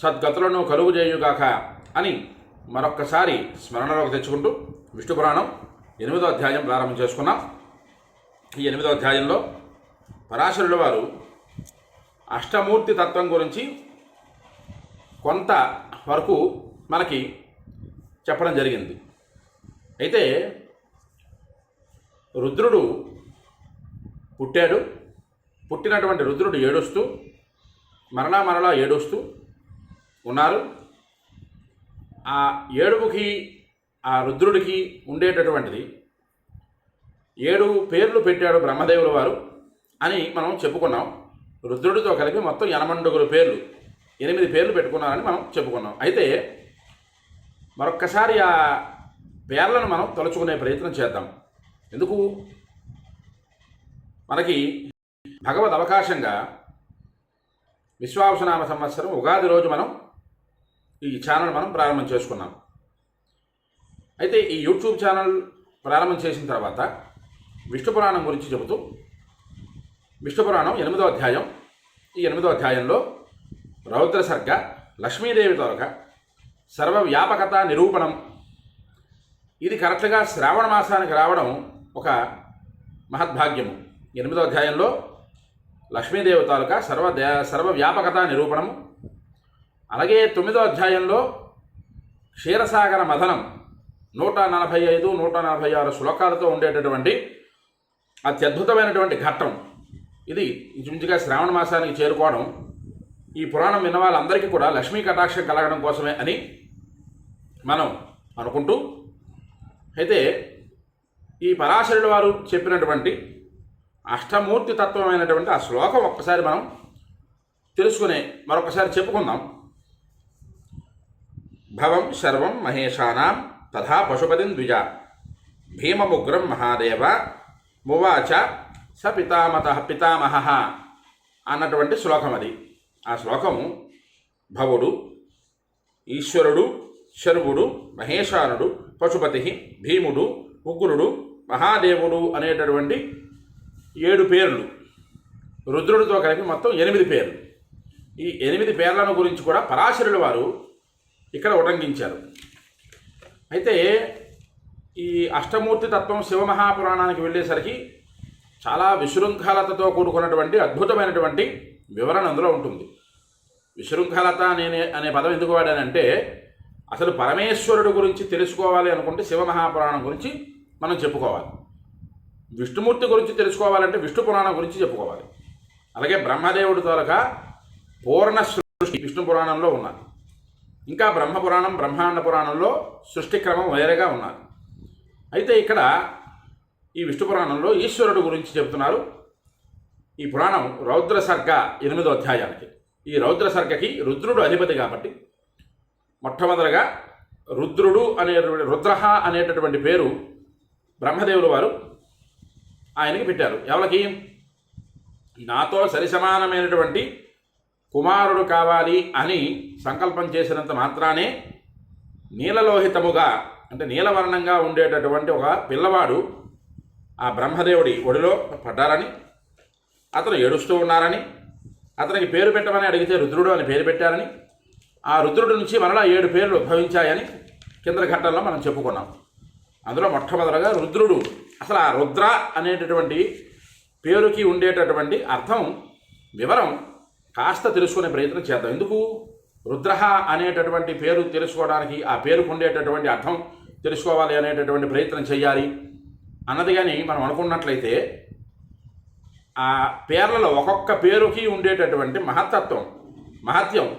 సద్గతులను కలుగు చేయుగాక అని మరొక్కసారి స్మరణలోకి తెచ్చుకుంటూ విష్ణు పురాణం ఎనిమిదో అధ్యాయం ప్రారంభం చేసుకున్నాం. ఈ ఎనిమిదో అధ్యాయంలో పరాశరుల వారు అష్టమూర్తి తత్వం గురించి కొంత వరకు మనకి చెప్పడం జరిగింది. అయితే రుద్రుడు పుట్టాడు. పుట్టినటువంటి రుద్రుడు ఏడుస్తూ మరలా మరలా ఏడుస్తూ ఉన్నారు. ఆ ఏడుగుకి ఆ రుద్రుడికి ఉండేటటువంటిది. ఏడు పేర్లు పెట్టాడు బ్రహ్మదేవుల వారు అని మనం చెప్పుకున్నాం. రుద్రుడితో కలిపి మొత్తం ఎనమండుగురు పేర్లు ఎనిమిది పేర్లు పెట్టుకున్నారని మనం చెప్పుకున్నాం. అయితే మరొక్కసారి ఆ పేర్లను మనం తలుచుకునే ప్రయత్నం చేద్దాం. ఎందుకు? మనకి భగవద్ అవకాశంగా విశ్వాసనామ సంవత్సరం ఉగాది రోజు మనం ఈ ఛానల్ మనం ప్రారంభం చేసుకున్నాం. అయితే ఈ యూట్యూబ్ ఛానల్ ప్రారంభం చేసిన తర్వాత విష్ణు పురాణం గురించి చెబుతూ విష్ణు పురాణం ఎనిమిదో అధ్యాయం. ఈ ఎనిమిదో అధ్యాయంలో రౌద్ర సర్గ లక్ష్మీదేవి తొలక సర్వవ్యాపకత నిరూపణం. ఇది కరెక్ట్గా శ్రావణ మాసానికి రావడం ఒక మహద్భాగ్యము. ఎనిమిదో అధ్యాయంలో లక్ష్మీదేవి తాలూకా సర్వ సర్వవ్యాపకత నిరూపణము. అలాగే తొమ్మిదో అధ్యాయంలో క్షీరసాగర మథనం నూట నలభై ఐదు నూట నలభై ఆరు శ్లోకాలతో ఉండేటటువంటి అత్యద్భుతమైనటువంటి ఘట్టం. ఇది ఇంచుమించుగా శ్రావణ మాసానికి చేరుకోవడం. ఈ పురాణం విన్న వాళ్ళందరికీ కూడా లక్ష్మీ కటాక్షం కలగడం కోసమే అని మనం అనుకుంటూ అయితే ఈ పరాశరుడు వారు చెప్పినటువంటి అష్టమూర్తి తత్వమైనటువంటి ఆ శ్లోకం ఒక్కసారి మనం తెలుసుకునే మరొకసారి చెప్పుకుందాం. భవం సర్వం మహేషానాం తథా పశుపతిం ద్విజ. భీమముగ్రం మహాదేవ మువాచ స పితామత పితామహ అన్నటువంటి శ్లోకం అది. ఆ శ్లోకము భవుడు ఈశ్వరుడు శర్వుడు మహేశానుడు పశుపతి భీముడు ఉగ్రుడు మహాదేవుడు అనేటటువంటి ఏడు పేర్లు. రుద్రుడితో కలిపి మొత్తం ఎనిమిది పేర్లు. ఈ ఎనిమిది పేర్లను గురించి కూడా పరాశరుల వారు ఇక్కడ ఉటంకించారు. అయితే ఈ అష్టమూర్తి తత్వం శివమహాపురాణానికి వెళ్ళేసరికి చాలా విశృంఖలతతో కూడుకున్నటువంటి అద్భుతమైనటువంటి వివరణ అందులో ఉంటుంది. విశృంఖలత అనే అనే పదం ఎందుకు వాడానంటే అసలు పరమేశ్వరుడు గురించి తెలుసుకోవాలి అనుకుంటే శివమహాపురాణం గురించి మనం చెప్పుకోవాలి. విష్ణుమూర్తి గురించి తెలుసుకోవాలంటే విష్ణు పురాణం గురించి చెప్పుకోవాలి. అలాగే బ్రహ్మదేవుడి తోలక పూర్ణ సృష్టి విష్ణు పురాణంలో ఉన్నది. ఇంకా బ్రహ్మ పురాణం బ్రహ్మాండ పురాణంలో సృష్టి క్రమం వేరేగా ఉన్నారు. అయితే ఇక్కడ ఈ విష్ణు పురాణంలో ఈశ్వరుడు గురించి చెబుతున్నారు. ఈ పురాణం రౌద్ర సర్గ ఎనిమిదో అధ్యాయానికి. ఈ రౌద్ర సర్గకి రుద్రుడు అధిపతి కాబట్టి మొట్టమొదటగా రుద్రుడు అనే రుద్రహ అనేటటువంటి పేరు బ్రహ్మదేవుల వారు ఆయనకి పెట్టారు. ఎవరికి? నాతో సరిసమానమైనటువంటి కుమారుడు కావాలి అని సంకల్పం చేసినంత మాత్రానే నీలలోహితముగా అంటే నీలవర్ణంగా ఉండేటటువంటి ఒక పిల్లవాడు ఆ బ్రహ్మదేవుడి ఒడిలో పడ్డారని అతను ఏడుస్తూ ఉన్నారని అతనికి పేరు పెట్టమని అడిగితే రుద్రుడు అని పేరు పెట్టారని ఆ రుద్రుడి నుంచి మరలా ఏడు పేర్లు ఉద్భవించాయని కింద ఘట్టంలో మనం చెప్పుకున్నాం. అందులో మొట్టమొదటగా రుద్రుడు. అసలు ఆ రుద్ర అనేటటువంటి పేరుకి ఉండేటటువంటి అర్థం వివరం కాస్త తెలుసుకునే ప్రయత్నం చేద్దాం. ఎందుకు? రుద్రహ అనేటటువంటి పేరు తెలుసుకోవడానికి ఆ పేరుకు ఉండేటటువంటి అర్థం తెలుసుకోవాలి అనేటటువంటి ప్రయత్నం చేయాలి. అన్నది కానీ మనం అనుకున్నట్లయితే ఆ పేర్లలో ఒక్కొక్క పేరుకి ఉండేటటువంటి మహత్తత్వం మహత్యం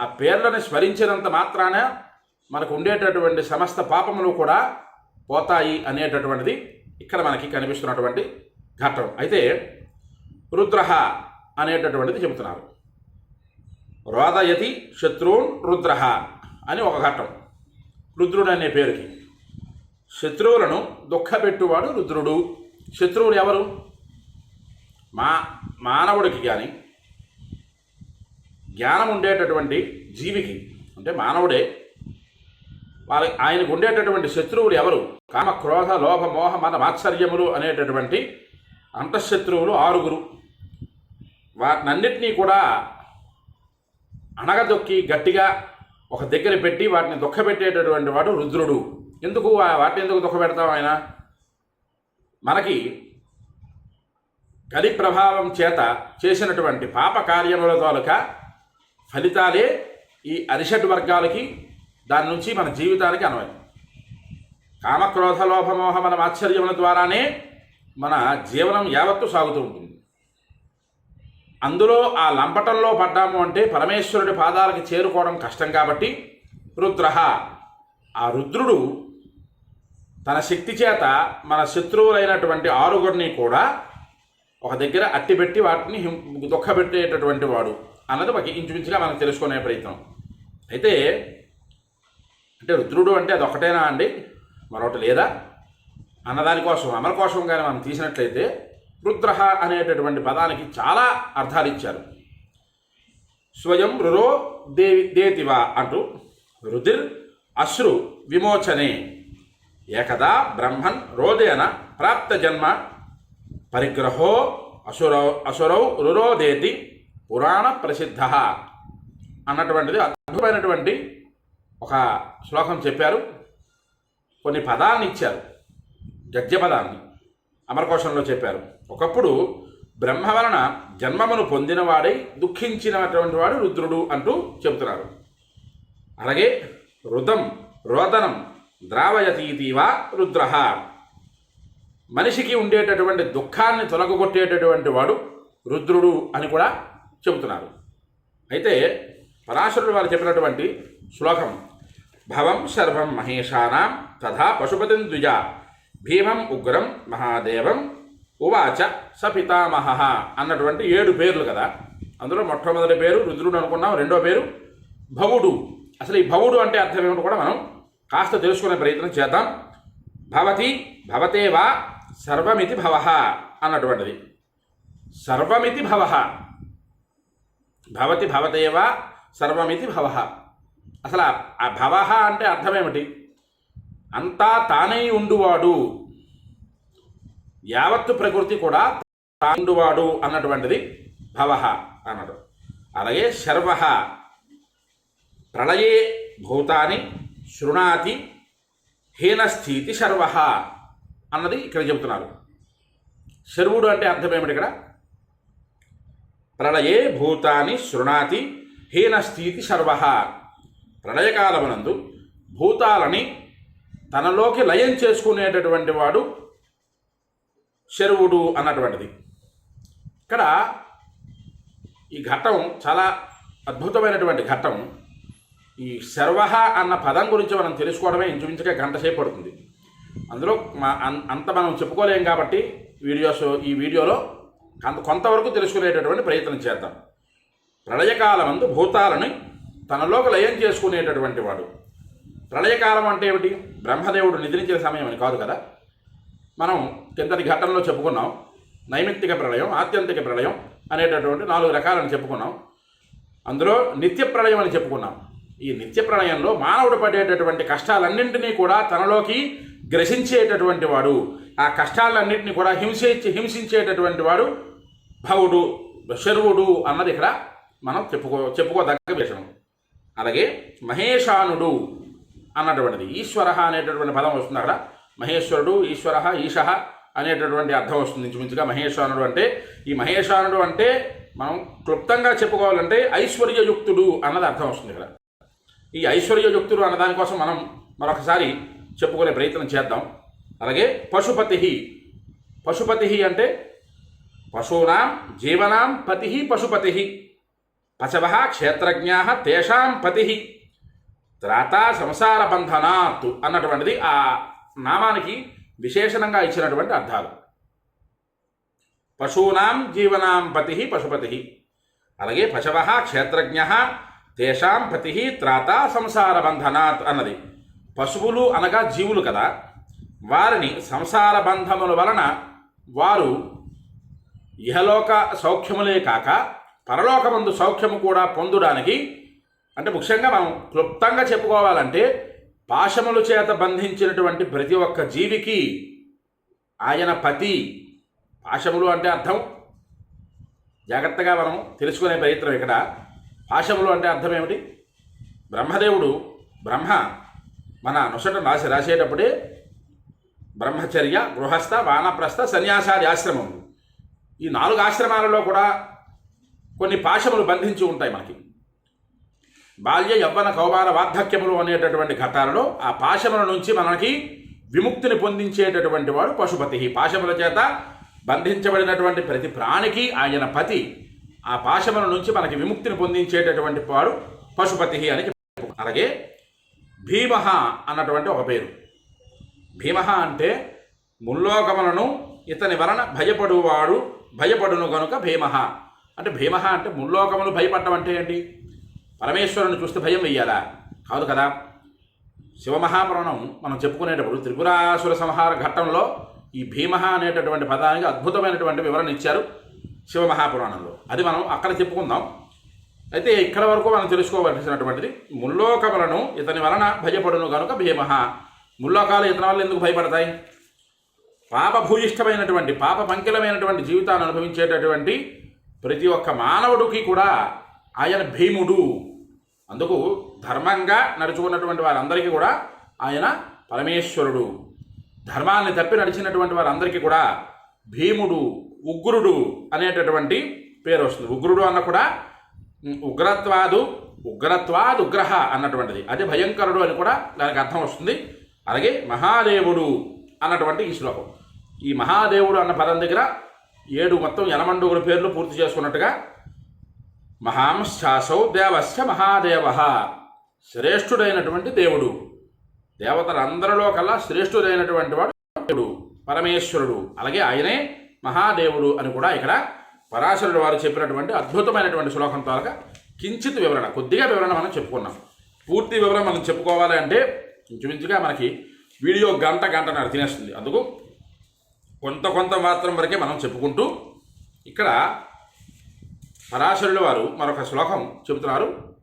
ఆ పేర్లను స్మరించినంత మాత్రాన మనకు ఉండేటటువంటి సమస్త పాపములు కూడా పోతాయి అనేటటువంటిది ఇక్కడ మనకి కనిపిస్తున్నటువంటి ఘట్టం. అయితే రుద్రహ అనేటటువంటిది చెబుతున్నారు. రోదయతి శత్రువున్ రుద్ర అని ఒక ఘట్టం. రుద్రుడు అనే పేరుకి. శత్రువులను దుఃఖపెట్టువాడు రుద్రుడు. శత్రువులు ఎవరు? మా మానవుడికి కానీ జ్ఞానం ఉండేటటువంటి జీవికి. అంటే మానవుడే. వాళ్ళ ఆయనకు ఉండేటటువంటి శత్రువులు ఎవరు? కామ క్రోధ లోభ మోహ మన మాత్సర్యములు అనేటటువంటి అంతఃశత్రువులు ఆరుగురు. వాటినన్నిటినీ కూడా అణగదొక్కి గట్టిగా ఒక దగ్గర పెట్టి వాటిని దుఃఖపెట్టేటటువంటి వాడు రుద్రుడు. ఎందుకు వాటిని ఎందుకు దుఃఖపెడతాం ఆయన? మనకి కలి ప్రభావం చేత చేసినటువంటి పాప కార్యముల తాలూకా ఫలితాలే ఈ అరిషడ్ వర్గాలకి దాని నుంచి మన జీవితానికి అన్వయం కామక్రోధ లోభమోహ మన ఆశ్చర్యముల ద్వారానే మన జీవనం యావత్తు సాగుతూ ఉంటుంది. అందులో ఆ లంపటంలో పడ్డాము అంటే పరమేశ్వరుడి పాదాలకి చేరుకోవడం కష్టం కాబట్టి రుద్ర. ఆ రుద్రుడు తన శక్తి చేత మన శత్రువులైనటువంటి ఆరుగురిని కూడా ఒక దగ్గర అట్టిపెట్టి వాటిని దుఃఖపెట్టేటటువంటి వాడు అన్నది ఒక ఇంచుమించుగా మనం తెలుసుకునే ప్రయత్నం. అయితే అంటే రుద్రుడు అంటే అది ఒకటేనా అండి? మరొకటి లేదా? అన్నదాని కోసం అమల కోసం కానీ మనం తీసినట్లయితే రుద్ర అనేటటువంటి పదానికి చాలా అర్థాలు ఇచ్చారు. స్వయం రురో దేవి దేతివా అంటూ రుదిర్ అశ్రు విమోచనే. ఏకదా బ్రహ్మన్ రోదేన ప్రాప్త జన్మ పరిగ్రహో అసురౌ అసురౌ రురోదేతి పురాణ ప్రసిద్ధ అన్నటువంటిది అద్భుతమైనటువంటి ఒక శ్లోకం చెప్పారు. కొన్ని పదాన్ని ఇచ్చారు. గద్య పదాన్ని అమరకోశంలో చెప్పారు. ఒకప్పుడు బ్రహ్మ వలన జన్మమును పొందినవాడై దుఃఖించినటువంటి వాడు రుద్రుడు అంటూ చెబుతున్నారు. అలాగే రుదం రోదనం ద్రావయతీతీవా రుద్ర. మనిషికి ఉండేటటువంటి దుఃఖాన్ని తొలగొట్టేటటువంటి వాడు రుద్రుడు అని కూడా చెబుతున్నారు. అయితే పరాశరుడు వారు చెప్పినటువంటి శ్లోకం భవం సర్వం మహేషానాం తథా పశుపతిం ద్విజ భీమం ఉగ్రం మహాదేవం ఉవాచ స పితామహ అన్నటువంటి ఏడు పేర్లు కదా. అందులో మొట్టమొదటి పేరు రుద్రుడు అనుకున్నాం రెండో పేరు భవుడు. అసలు ఈ భవుడు అంటే అర్థం ఏమిటి కూడా మనం కాస్త తెలుసుకునే ప్రయత్నం చేద్దాం. భవతి భవతేవా సర్వమితి భవ అన్నటువంటిది. సర్వమితి భవ. భవతి భవతేవా సర్వమితి భవ. అసలు ఆ భవ అంటే అర్థమేమిటి అంతా తానై ఉండువాడు. యావత్తు ప్రకృతి కూడా తాండువాడు అన్నటువంటిది భవ అన్నాడు. అలాగే శర్వ ప్రళయే భూతాని శృణాతి హీనస్థితి శర్వ అన్నది ఇక్కడ చెబుతున్నారు. శర్వుడు అంటే అర్థం ఏమిటి ఇక్కడ? ప్రళయే భూతాని శృణాతి హీనస్థితి శర్వ. ప్రళయకాలమునందు భూతాలని తనలోకి లయం చేసుకునేటటువంటి వాడు శరువుడు అన్నటువంటిది. ఇక్కడ ఈ ఘట్టం చాలా అద్భుతమైనటువంటి ఘట్టం. ఈ శర్వహ అన్న పదం గురించి మనం తెలుసుకోవడమే ఇంచుమించుగా గంట సేపు పడుతుంది. అందులో మా అన్- అంత మనం చెప్పుకోలేం కాబట్టి వీడియోస్ ఈ వీడియోలో కొంత కొంతవరకు తెలుసుకునేటటువంటి ప్రయత్నం చేద్దాం. ప్రళయకాలమందు భూతాలని తనలోకి లయం చేసుకునేటటువంటి వాడు. ప్రళయకాలం అంటే ఏమిటి? బ్రహ్మదేవుడు నిద్రించిన సమయం అని కాదు కదా? మనం కిందటి ఘట్టంలో చెప్పుకున్నాం నైమిత్తిక ప్రళయం ఆత్యంతిక ప్రళయం అనేటటువంటి నాలుగు రకాలని చెప్పుకున్నాం. అందులో నిత్య ప్రళయం అని చెప్పుకున్నాం. ఈ నిత్య ప్రళయంలో మానవుడు పడేటటువంటి కష్టాలన్నింటినీ కూడా తనలోకి గ్రసించేటటువంటి వాడు. ఆ కష్టాలన్నింటినీ కూడా హింసించి హింసించేటటువంటి వాడు భవుడు శరువుడు అన్నది ఇక్కడ మనం చెప్పుకో చెప్పుకోదగ్గ విషయం. అలాగే మహేషానుడు అన్నటువంటిది ఈశ్వర అనేటటువంటి పదం వస్తుంది అక్కడ. మహేశ్వరుడు ఈశ్వర ఈశ అనేటటువంటి అర్థం వస్తుంది ఇంచుమించుగా. మహేశ్వరుడు అంటే ఈ మహేశ్వరుడు అంటే మనం క్లుప్తంగా చెప్పుకోవాలంటే ఐశ్వర్యయుక్తుడు అన్నది అర్థం వస్తుంది ఇక్కడ. ఈ ఐశ్వర్యయుక్తుడు అన్న దానికోసం మనం మరొకసారి చెప్పుకునే ప్రయత్నం చేద్దాం. అలాగే పశుపతి పశుపతి అంటే పశూనాం జీవనాం పతి పశుపతి పశవ క్షేత్రజ్ఞా తేషాం పతి త్రాత సంసార బంధనాత్ అన్నటువంటిది ఆ నామానికి విశేషణంగా ఇచ్చినటువంటి అర్థాలు. పశూనాం జీవనాం పతి పశుపతి. అలాగే పశవ క్షేత్రజ్ఞ తేషాం పతి త్రాత సంసార బంధనాత్ అన్నది. పశువులు అనగా జీవులు కదా. వారిని సంసార బంధముల వలన వారు ఇహలోక సౌఖ్యములే కాక పరలోకమందు సౌఖ్యము కూడా పొందడానికి అంటే ముఖ్యంగా మనం క్లుప్తంగా చెప్పుకోవాలంటే పాశముల చేత బంధించినటువంటి ప్రతి ఒక్క జీవికి ఆయన పతి. పాశములు అంటే అర్థం. జాగ్రత్తగా మనం తెలుసుకునే ప్రయత్నం ఇక్కడ. పాశములు అంటే అర్థం ఏమిటి? బ్రహ్మదేవుడు బ్రహ్మ మన నొసట రాసి రాసేటప్పుడే బ్రహ్మచర్య గృహస్థ వానప్రస్థ సన్యాసాది ఆశ్రమం. ఈ నాలుగు ఆశ్రమాలలో కూడా కొన్ని పాశములు బంధించి ఉంటాయి మనకి. బాల్య యవ్వన కౌమార వార్ధక్యములు అనేటటువంటి ఘట్టాలలో ఆ పాశముల నుంచి మనకి విముక్తిని పొందించేటటువంటి వాడు పశుపతి. పాశముల చేత బంధించబడినటువంటి ప్రతి ప్రాణికి ఆయన పతి. ఆ పాశముల నుంచి మనకి విముక్తిని పొందించేటటువంటి వాడు పశుపతి అని అలాగే భీమహ అన్నటువంటి ఒక పేరు. భీమహ అంటే ముల్లోకములను ఇతని వలన భయపడువాడు భయపడును గనుక భీమహ. అంటే భీమహ అంటే ముల్లోకములు భయపడటం అంటే ఏంటి? పరమేశ్వరుని చూస్తే భయం వెయ్యాలా? కాదు కదా. శివమహాపురాణం మనం చెప్పుకునేటప్పుడు త్రిపురాసుర సంహార ఘట్టంలో ఈ భీమ అనేటటువంటి పదానికి అద్భుతమైనటువంటి వివరణ ఇచ్చారు శివమహాపురాణంలో. అది మనం అక్కడ చెప్పుకుందాం. అయితే ఇక్కడ వరకు మనం తెలుసుకోవలసినటువంటిది ముల్లోకములను ఇతని వలన భయపడును కనుక భీమహ. ముల్లోకాలు ఇతని వల్ల ఎందుకు భయపడతాయి? పాపభూయిష్టమైనటువంటి పాప పంకిలమైనటువంటి జీవితాన్ని అనుభవించేటటువంటి ప్రతి ఒక్క మానవుడికి కూడా ఆయన భీముడు. అందుకు ధర్మంగా నడుచుకున్నటువంటి వారందరికీ కూడా ఆయన పరమేశ్వరుడు. ధర్మాన్ని తప్పి నడిచినటువంటి వారందరికీ కూడా భీముడు ఉగ్రుడు అనేటటువంటి పేరు వస్తుంది. ఉగ్రుడు అన్న కూడా ఉగ్రత్వాదు ఉగ్రత్వాదు ఉగ్రహ అన్నటువంటిది. అదే భయంకరుడు అని కూడా దానికి అర్థం వస్తుంది. అలాగే మహాదేవుడు అన్నటువంటి ఈ శ్లోకం. ఈ మహాదేవుడు అన్న పదం దగ్గర ఏడు మొత్తం యనమండుగుల పేర్లు పూర్తి చేసుకున్నట్టుగా మహాంశాసౌ దేవస్య మహాదేవ. శ్రేష్ఠుడైనటువంటి దేవుడు. దేవతలందరిలో కల్లా శ్రేష్ఠుడైనటువంటి వాడు దేవుడు. పరమేశ్వరుడు. అలాగే ఆయనే మహాదేవుడు అని కూడా ఇక్కడ పరాశరుడు వారు చెప్పినటువంటి అద్భుతమైనటువంటి శ్లోకం తాలక కించిత్ వివరణ కొద్దిగా వివరణ మనం చెప్పుకున్నాం. పూర్తి వివరణ మనం చెప్పుకోవాలి అంటే ఇంచుమించుగా మనకి వీడియో గంట గంట తినేస్తుంది. అందుకు కొంత కొంత మాత్రం వరకే మనం చెప్పుకుంటూ ఇక్కడ పరాశరుల వారు మరొక శ్లోకం చెబుతున్నారు.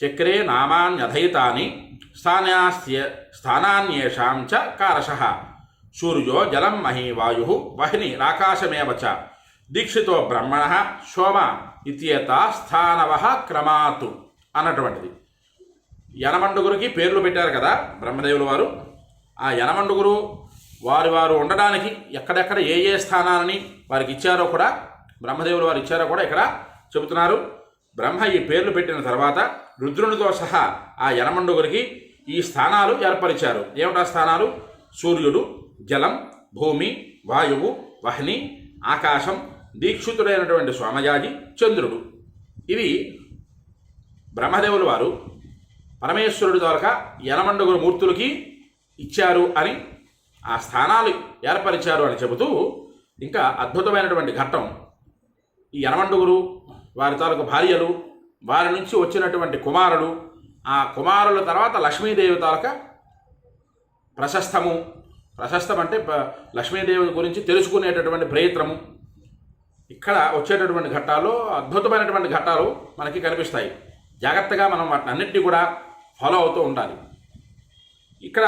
చక్రే నామాన్యధయితాని స్థానాస్య స్థానాన్యేషాం చ కారశ. సూర్యో జలం మహి వాయు వహిని రాకాశమేవ చ. దీక్షితో బ్రహ్మణ సోమ ఇత్యేత స్థానవ క్రమాతు అన్నటువంటిది. యనమండుగురికి పేర్లు పెట్టారు కదా బ్రహ్మదేవుల వారు. ఆ యనమండుగురు వారి వారు ఉండడానికి ఎక్కడెక్కడ ఏ ఏ స్థానాలని వారికి ఇచ్చారో కూడా బ్రహ్మదేవులు వారు ఇచ్చారో కూడా ఇక్కడ చెబుతున్నారు. బ్రహ్మ ఈ పేర్లు పెట్టిన తర్వాత రుద్రునితో సహా ఆ యనమండుగురికి ఈ స్థానాలు ఏర్పరిచారు. ఏమిటా స్థానాలు? సూర్యుడు జలం భూమి వాయువు వహ్ని ఆకాశం దీక్షితుడైనటువంటి స్వామయాజి చంద్రుడు. ఇవి బ్రహ్మదేవులు వారు పరమేశ్వరుడి ద్వారా యనమండుగురు మూర్తులకి ఇచ్చారు అని ఆ స్థానాలు ఏర్పరిచారు అని చెబుతూ ఇంకా అద్భుతమైనటువంటి ఘట్టం ఈ యనమండుగురు వారి తాలూకు భార్యలు వారి నుంచి వచ్చినటువంటి కుమారులు ఆ కుమారుల తర్వాత లక్ష్మీదేవి తాలూకా ప్రశస్తము. ప్రశస్తం అంటే లక్ష్మీదేవి గురించి తెలుసుకునేటటువంటి ప్రయత్నము. ఇక్కడ వచ్చేటటువంటి ఘట్టాలు అద్భుతమైనటువంటి ఘట్టాలు మనకి కనిపిస్తాయి. జాగ్రత్తగా మనం వాటిని అన్నింటినీ కూడా ఫాలో అవుతూ ఉండాలి. ఇక్కడ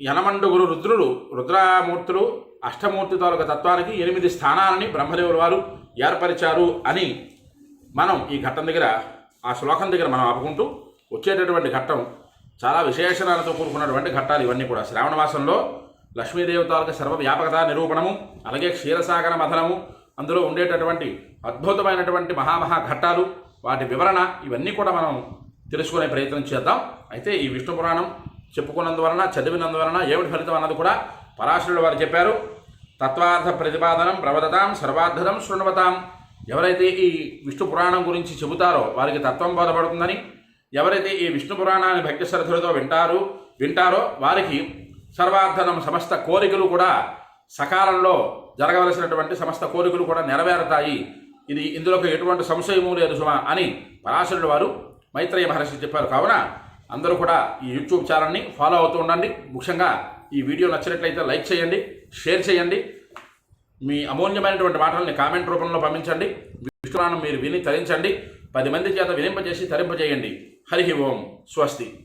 యనమండుగురు రుద్రులు రుద్రమూర్తులు అష్టమూర్తి తాలూక తత్వానికి ఎనిమిది స్థానాలని బ్రహ్మదేవుల వారు ఏర్పరిచారు అని మనం ఈ ఘట్టం దగ్గర ఆ శ్లోకం దగ్గర మనం ఆపుకుంటూ వచ్చేటటువంటి ఘట్టం చాలా విశేషణాలతో కూడుకున్నటువంటి ఘట్టాలు ఇవన్నీ కూడా. శ్రావణ మాసంలో లక్ష్మీదేవి సర్వవ్యాపకత నిరూపణము అలాగే క్షీరసాగర మథనము అందులో ఉండేటటువంటి అద్భుతమైనటువంటి మహామహా ఘట్టాలు వాటి వివరణ ఇవన్నీ కూడా మనం తెలుసుకునే ప్రయత్నం చేద్దాం. అయితే ఈ విష్ణు పురాణం చెప్పుకున్నందువలన చదివినందువలన ఏమిటి ఫలితం అన్నది కూడా పరాశరుడు వారు చెప్పారు. తత్వార్థ ప్రతిపాదనం ప్రవదతాం సర్వార్థదం శృణవతాం. ఎవరైతే ఈ విష్ణు పురాణం గురించి చెబుతారో వారికి తత్వం బోధపడుతుందని ఎవరైతే ఈ విష్ణు పురాణాన్ని భక్తి శ్రద్ధలతో వింటారు వింటారో వారికి సర్వార్థనం సమస్త కోరికలు కూడా సకాలంలో జరగవలసినటువంటి సమస్త కోరికలు కూడా నెరవేరుతాయి. ఇది ఇందులోకి ఎటువంటి సంశయము లేదు సుమా అని పరాశరుడు వారు మైత్రేయ మహర్షి చెప్పారు. కావున అందరూ కూడా ఈ యూట్యూబ్ ఛానల్ని ఫాలో అవుతూ ఉండండి. ముఖ్యంగా ఈ వీడియో నచ్చినట్లయితే లైక్ చేయండి. షేర్ చేయండి. మీ అమూల్యమైనటువంటి మాటల్ని కామెంట్ రూపంలో పంపించండి. విష్ణురాణం మీరు విని తరించండి. పది మంది చేత వినింపజేసి తరింపజేయండి. హరి ఓం. స్వస్తి.